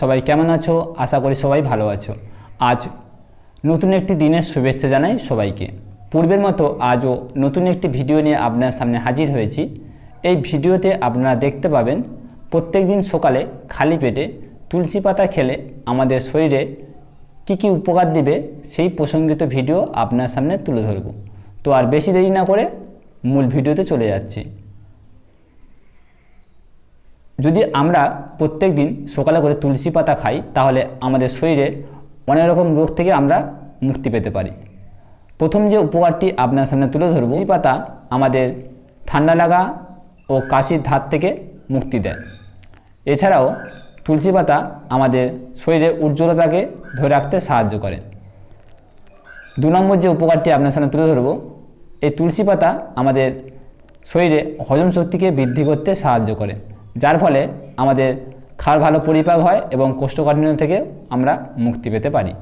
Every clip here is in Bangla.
সবাই কেমন আছো? আশা করি সবাই ভালো আছো। আজ নতুন একটি দিনের শুভেচ্ছা জানাই সবাইকে। পূর্বের মতো আজও নতুন একটি ভিডিও নিয়ে আপনার সামনে হাজির হয়েছি। এই ভিডিওতে আপনারা দেখতে পাবেন, প্রত্যেক দিন সকালে খালি পেটে তুলসী পাতা খেলে আমাদের শরীরে কী কী উপকার দিবে সেই প্রসঙ্গিত ভিডিও আপনার সামনে তুলে ধরব। তো আর বেশি দেরি না করে মূল ভিডিওতে চলে যাচ্ছি। যদি আমরা প্রত্যেক দিন সকালে করে তুলসী পাতা খাই, তাহলে আমাদের শরীরে অনেক রকম রোগ থেকে আমরা মুক্তি পেতে পারি। প্রথম যে উপকারটি আপনার সামনে তুলে ধরব, তুলসী পাতা আমাদের ঠান্ডা লাগা ও কাশির ধাত থেকে মুক্তি দেয়। এছাড়াও তুলসী পাতা আমাদের শরীরের উজ্জ্বলতাকে ধরে রাখতে সাহায্য করে। দু নম্বর যে উপকারটি আপনার সামনে তুলে ধরব, এই তুলসী পাতা আমাদের শরীরে হজম শক্তিকে বৃদ্ধি করতে সাহায্য করে। যার ফলে আমাদের খাওয়ার ভালো পরিপাক হয় এবং কোষ্ঠকাঠিন্য থেকে আমরা মুক্তি পেতে পারি।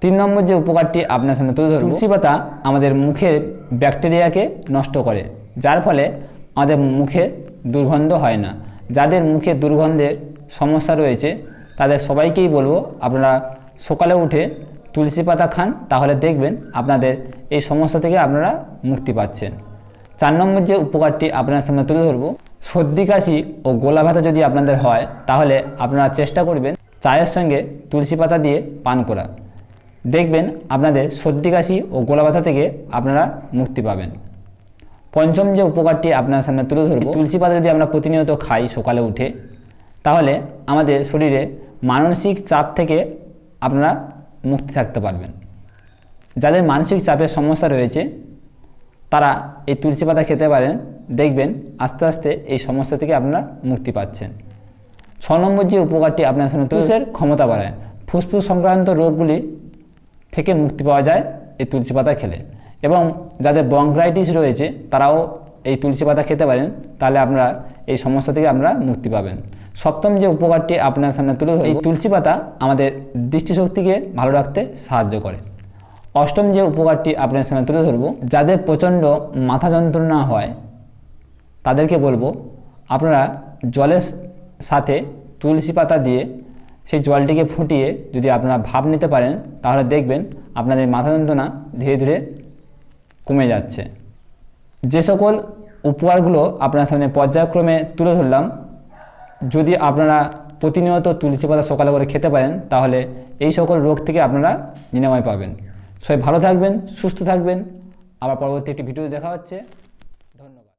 তিন নম্বর যে উপকারটি আপনার সামনে তুলে ধরব তুলসী পাতা আমাদের মুখের ব্যাকটেরিয়াকে নষ্ট করে যার ফলে আমাদের মুখে দুর্গন্ধ হয় না। যাদের মুখে দুর্গন্ধের সমস্যা রয়েছে তাদের সবাইকেই বলব আপনারা সকালে উঠে তুলসী পাতা খান তাহলে দেখবেন আপনাদের এই সমস্যা থেকে আপনারা মুক্তি পাচ্ছেন। চার নম্বর যে উপকারটি আপনার সামনে তুলে ধরবো সর্দি, কাশি ও গোলা ব্যথা যদি আপনাদের হয়, তাহলে আপনারা চেষ্টা করবেন চায়ের সঙ্গে তুলসী পাতা দিয়ে পান করা দেখবেন আপনাদের সর্দি, কাশি ও গোলা ব্যথা থেকে আপনারা মুক্তি পাবেন। পঞ্চম যে উপকারটি আপনার সামনে তুলে ধরব তুলসী পাতা যদি আমরা প্রতিনিয়ত খাই সকালে উঠে, তাহলে আমাদের শরীরে মানসিক চাপ থেকে আপনারা মুক্তি থাকতে পারবেন। যাদের মানসিক চাপের সমস্যা রয়েছে, তারা এই তুলসী পাতা খেতে পারেন। দেখবেন আস্তে আস্তে এই সমস্যা থেকে আপনারা মুক্তি পাচ্ছেন। ছ নম্বর যে উপকারটি আপনার সামনে তুলসের ক্ষমতা বাড়ায়। ফুসফুস সংক্রান্ত রোগগুলি থেকে মুক্তি পাওয়া যায় এই তুলসী পাতা খেলে। এবং যাদের বংক্রাইটিস রয়েছে, তারাও এই তুলসী পাতা খেতে পারেন, তাহলে আপনারা এই সমস্যা থেকে আপনারা মুক্তি পাবেন। সপ্তম যে উপকারটি আপনার সামনে তুলে এই তুলসী পাতা আমাদের দৃষ্টিশক্তিকে ভালো রাখতে সাহায্য করে। অষ্টম যে উপকারটি আপনার সামনে তুলে ধরব, যাদের প্রচণ্ড মাথা যন্ত্রণা হয় তাদেরকে বলব, আপনারা জলের সাথে তুলসী পাতা দিয়ে সেই জলটিকে ফুটিয়ে যদি আপনারা ভাব নিতে পারেন, তাহলে দেখবেন আপনাদের মাথা যন্ত্রণা ধীরে ধীরে কমে যাচ্ছে। যে সকল উপহারগুলো আপনার সামনে পর্যায়ক্রমে তুলে ধরলাম, যদি আপনারা প্রতিনিয়ত তুলসী পাতা সকালে করে খেতে পারেন, তাহলে এই সকল রোগ থেকে আপনারা নিরাময় পাবেন। সবাই ভালো থাকবেন, সুস্থ থাকবেন। আবার পরবর্তী একটি ভিডিও দেখা হচ্ছে।